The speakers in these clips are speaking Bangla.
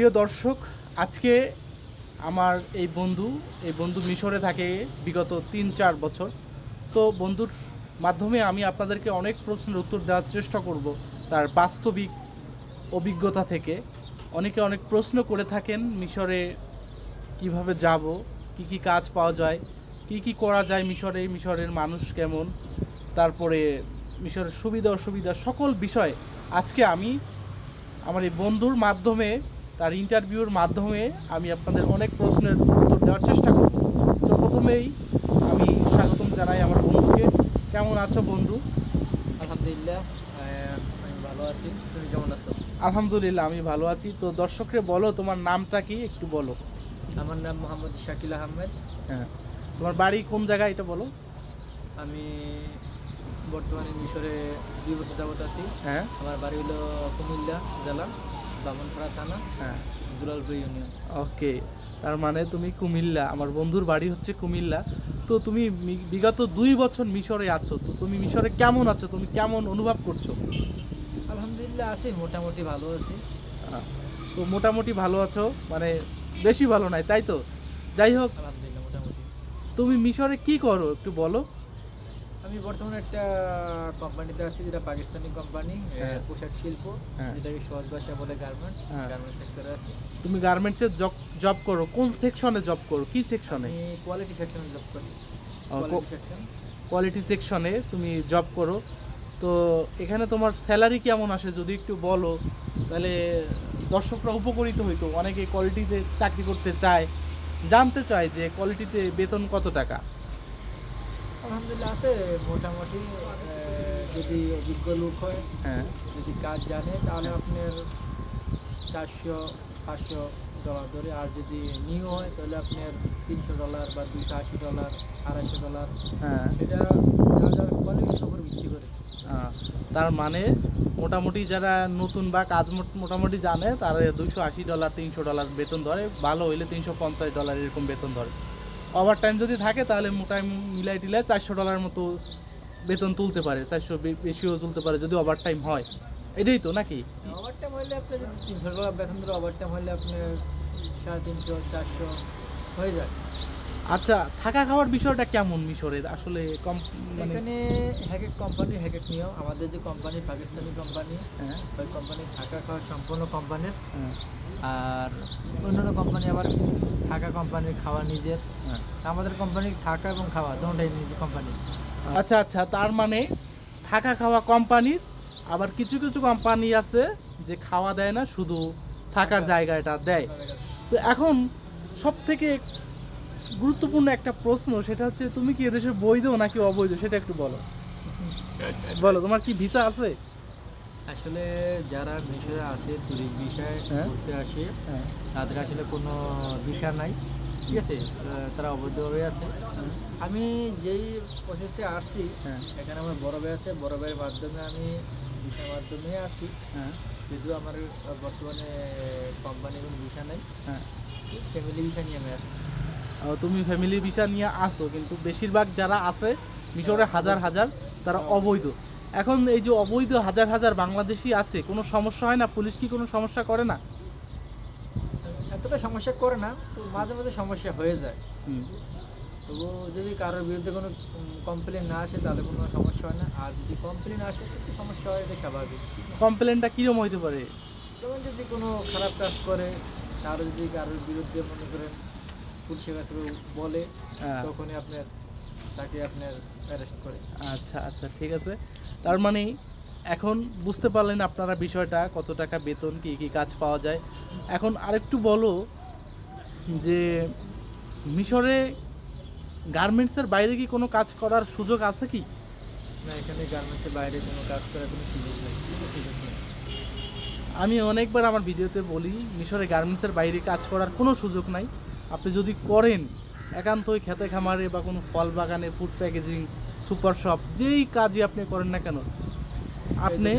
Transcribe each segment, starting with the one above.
প্রিয় দর্শক, আজকে আমার এই বন্ধু এই বন্ধু মিশরে থাকে বিগত তিন চার বছর। তো বন্ধুর মাধ্যমে আমি আপনাদেরকে অনেক প্রশ্নের উত্তর দেওয়ার চেষ্টা করব তার বাস্তবিক অভিজ্ঞতা থেকে। অনেকে অনেক প্রশ্ন করে থাকেন মিশরে কীভাবে যাব, কি কি কাজ পাওয়া যায়, কি কি করা যায় মিশরে, মিশরের মানুষ কেমন, তারপরে মিশরের সুবিধা, অসুবিধা, সকল বিষয় আজকে আমি আমার এই বন্ধুর মাধ্যমে তার ইন্টারভিউর মাধ্যমে আমি আপনাদের অনেক প্রশ্নের উত্তর দেওয়ার চেষ্টা করব। তো প্রথমেই আমি স্বাগতম জানাই আমার বন্ধুকে। কেমন আছো বন্ধু? আলহামদুলিল্লাহ আমি ভালো আছি। তুমি কেমন আছো? আলহামদুলিল্লাহ আমি ভালো আছি। তো দর্শকরে বলো তোমার নামটা কি? একটু বলো। আমার নাম মোহাম্মদ শাকিল আহমেদ। হ্যাঁ। তোমার বাড়ি কোন জায়গায় এটা বলো? আমি বর্তমানে মিশরে দুই বছর যাবত আছি। হ্যাঁ। আমার বাড়ি হলো কুমিল্লা জেলা। বামনপাড়া থানা হ্যাঁ। দুলালপুর ইউনিয়ন। ওকে তার মানে তুমি কুমিল্লা আমার বন্ধুর বাড়ি হচ্ছে কুমিল্লা। তো তুমি বিগত দুই বছর মিশরে আছো তো তুমি মিশরে কেমন আছো? তুমি কেমন অনুভব করছ? আলহামদুলিল্লাহ আছি মোটামুটি ভালো আছি। তো মোটামুটি ভালো আছো? মানে বেশি ভালো নাই তাই তো? যাই হোক। আলহামদুলিল্লাহ মোটামুটি। তুমি মিশরে কি করো একটু বলো? আমি বর্তমানে একটা কোম্পানিতে আছি যেটা পাকিস্তানি কোম্পানি হ্যাঁ। পোশাক শিল্প হ্যাঁ। যেটাকে সহজ ভাষা বলে গার্মেন্টস। গার্মেন্টস সেক্টরে আছি। তুমি গার্মেন্টসে জব করো। কোন সেকশনে জব করো? কি সেকশনে আমি কোয়ালিটি সেকশনে জব করি। কোয়ালিটি সেকশন কোয়ালিটি সেকশনে তুমি জব করো। তো এখানে তোমার স্যালারি কেমন আসে? যদি একটু বলো। তাহলে দর্শকরা উপকৃত হইতো। অনেকে কোয়ালিটিতে চাকরি করতে চায়। জানতে চায় যে কোয়ালিটিতে বেতন কত টাকা? আলহামদুলিল্লাহ আছে মোটামুটি যদি অভিজ্ঞ লোক হয় হ্যাঁ। যদি কাজ জানে তাহলে আপনার চারশো পাঁচশো ডলার ধরে আর যদি নিউ হয় তাহলে আপনার তিনশো ডলার বা দুশো আশি ডলার আড়াইশো ডলার। হ্যাঁ। এটা যা যার কোয়ালিটির উপর ভিত্তি করে। তার মানে মোটামুটি যারা নতুন বা কাজ মোট- মোটামুটি জানে তারা দুশো আশি ডলার তিনশো ডলার বেতন ধরে ভালো হইলে তিনশো পঞ্চাশ ডলার এরকম বেতন ধরে। ওভার টাইম যদি থাকে, তাহলে মোটাই মিলাই টিলাই চারশো ডলার মতো বেতন তুলতে পারে, চারশো বেশিও তুলতে পারে যদি ওভার টাইম হয়। এটাই তো নাকি? ওভার টাইম হলে আপনি যদি তিনশো ডলার বেতন ধরে ওভার টাইম হলে আপনার সাড়ে তিনশো, চারশো হয়ে যায়। আচ্ছা থাকা খাওয়ার বিষয়টা কেমন মিশরের? আসলে কম মানে এখানে এক এক কোম্পানির এক এক নিয়ম আমাদের যে কোম্পানি পাকিস্তানি কোম্পানি হ্যাঁ ওই কোম্পানি থাকা খাওয়া সম্পূর্ণ কোম্পানির। হ্যাঁ। আর অন্যান্য কোম্পানি আবার থাকা কোম্পানির খাওয়া নিজের। হ্যাঁ। আমাদের কোম্পানি থাকা এবং খাওয়া দুটাই নিজের কোম্পানি। আচ্ছা আচ্ছা তার মানে থাকা খাওয়া কোম্পানির আবার কিছু কিছু কোম্পানি আছে যে খাওয়া দেয় না শুধু থাকার জায়গাটা দেয়। তো এখন সব থেকে গুরুত্বপূর্ণ একটা প্রশ্ন সেটা হচ্ছে তুমি কি এদেশে বৈধ নাকি অবৈধ? সেটা একটু বলো। বলো তোমার কি ভিসা আছে? আসলে যারা মিশরে আসে টুরিস্ট বিষয়ে হ্যাঁ। ঘুরতে আসে হ্যাঁ। তাদের আসলে কোনো ভিসা নাই ঠিক আছে? তারা অবৈধভাবে আছে। আমি যেই প্রসেসে আসছি হ্যাঁ। এখানে আমার বড় ভাই আছে বড় ভাইয়ের মাধ্যমে আমি ভিসার মাধ্যমে আছি। হ্যাঁ। যদিও আমার বর্তমানে কোম্পানি কোনো ভিসা নাই হ্যাঁ। ফ্যামিলি ভিসা নিয়ে আমি আছি। তুমি ফ্যামিলি ভিসা নিয়ে আসো কিন্তু বেশিরভাগ যারা আছে মিশরে হাজার হাজার তারা অবৈধ। এখন এই যে অবৈধ হাজার হাজার বাংলাদেশি আছে কোনো সমস্যা হয় না? পুলিশ কি কোনো সমস্যা করে না? এতটা সমস্যা করে না তো মাঝে মাঝে সমস্যা হয়ে যায়। হুম। তবু যদি কারোর বিরুদ্ধে কোনো কমপ্লেন না আসে তাহলে কোনো সমস্যা হয় না। আর যদি কমপ্লেন আসে তো সমস্যা হয় এটা স্বাভাবিক। কমপ্লেনটা কীরকম হইতে পারে? যেমন যদি কোনো খারাপ কাজ করে কারও যদি কারোর বিরুদ্ধে মনে করেন পুলিশের কাছে বলে হ্যাঁ। তখনই আপনার তাকে আপনার অ্যারেস্ট করে। আচ্ছা আচ্ছা ঠিক আছে। তার মানে এখন বুঝতে পারলেন আপনারা বিষয়টা কত টাকা বেতন কি কি কাজ পাওয়া যায়। এখন আরেকটু বলো যে মিশরে গার্মেন্টসের বাইরে কি কোনো কাজ করার সুযোগ আছে কি? না এখানে গার্মেন্টসের বাইরে কোনো কাজ করার কোনো সুযোগ নেই সুযোগ নেই। আমি অনেকবার আমার ভিডিওতে বলি মিশরে গার্মেন্টসের বাইরে কাজ করার কোনো সুযোগ নাই। আপনি যদি করেন একান্তই খেতে খামারে বা কোনো ফল বাগানে ফুড প্যাকেজিং সুপার শপ যেই কাজই আপনি করেন না কেন আপনি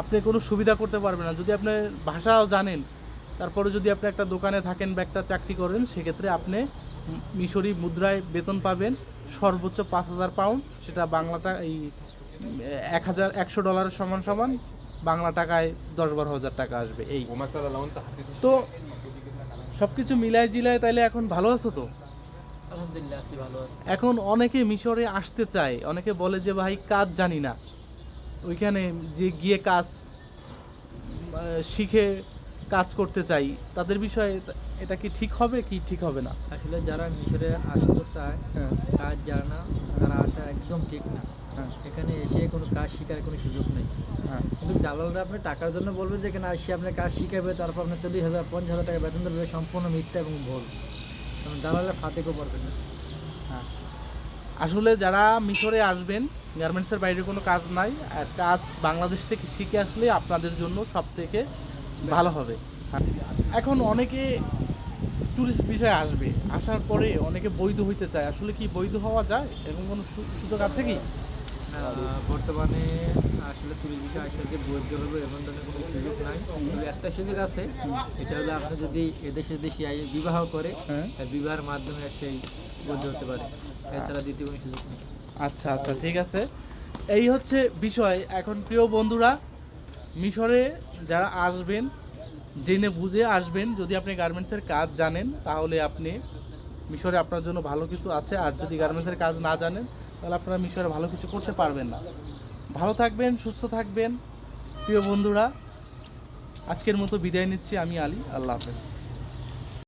আপনি কোনো সুবিধা করতে পারবেন না। যদি আপনি ভাষাও জানেন তারপরে যদি আপনি একটা দোকানে থাকেন বা একটা চাকরি করেন সেক্ষেত্রে আপনি মিশরি মুদ্রায় বেতন পাবেন সর্বোচ্চ পাঁচ হাজার পাউন্ড সেটা বাংলাটা এই এক হাজার একশো ডলারের সমান সমান বাংলা টাকায় দশ বারো হাজার টাকা আসবে এই। তো সব কিছু মিলায় জিলায় তাইলে এখন ভালো আছো তো? আলহামদুলিল্লাহ আছি ভালো আছি। এখন অনেকে মিশরে আসতে চায় অনেকে বলে যে ভাই কাজ জানি না। ওইখানে যে গিয়ে কাজ শিখে কাজ করতে চাই তাদের বিষয়ে এটা কি ঠিক হবে কি ঠিক হবে না? আসলে যারা মিশরে আসতে চায় হ্যাঁ। কাজ জানে না তারা আসা একদম ঠিক না। হ্যাঁ। এখানে এসে কোনো কাজ শেখার কোনো সুযোগ নেই। হ্যাঁ। কিন্তু দালালরা আপনি টাকার জন্য বলবে যে এখানে আসি আপনার কাজ শিখাবে তারপর আপনার চল্লিশ হাজার পঞ্চাশ হাজার টাকা বেতন দেবে সম্পূর্ণ মিথ্যা এবং ভুল। কারণ দালালরা ফাতেকেও পারবে না। হ্যাঁ। আসলে যারা মিশরে আসবেন গার্মেন্টসের বাইরে কোনো কাজ নাই আর কাজ বাংলাদেশ থেকে শিখে আসলে আপনাদের জন্য সব থেকে ভালো হবে। এখন অনেকে ট্যুরিস্ট বিষয়ে আসবে আসার পরে অনেকে বৈধ হইতে চায়। আসলে কি বৈধ হওয়া যায়? এরকম কোনো সুযোগ আছে কি? বর্তমানে আসলে তুরিশ বিষয় আসলে যে বৈধ হবে এমন ধরনের কোনো সুযোগ নাই। তবে একটা সুযোগ আছে সেটা হলো আপনি যদি এদেশে দেশে বিবাহ করে হ্যাঁ। বিবাহের মাধ্যমে সেই বৈধ হতে পারে। এছাড়া দ্বিতীয় কোনো সুযোগ নেই। আচ্ছা আচ্ছা ঠিক আছে। এই হচ্ছে বিষয়। এখন প্রিয় বন্ধুরা মিশরে যারা আসবেন, জেনে বুঝে আসবেন, যদি আপনি গার্মেন্টসের কাজ জানেন, তাহলে আপনি মিশরে আপনার জন্য ভালো কিছু আছে। আর যদি গার্মেন্টসের কাজ না জানেন, তাহলে আপনারা মিশরে ভালো কিছু করতে পারবেন না। ভালো থাকবেন, সুস্থ থাকবেন। প্রিয় বন্ধুরা, আজকের মতো বিদায় নিচ্ছি আমি আলী। আল্লাহ হাফেজ।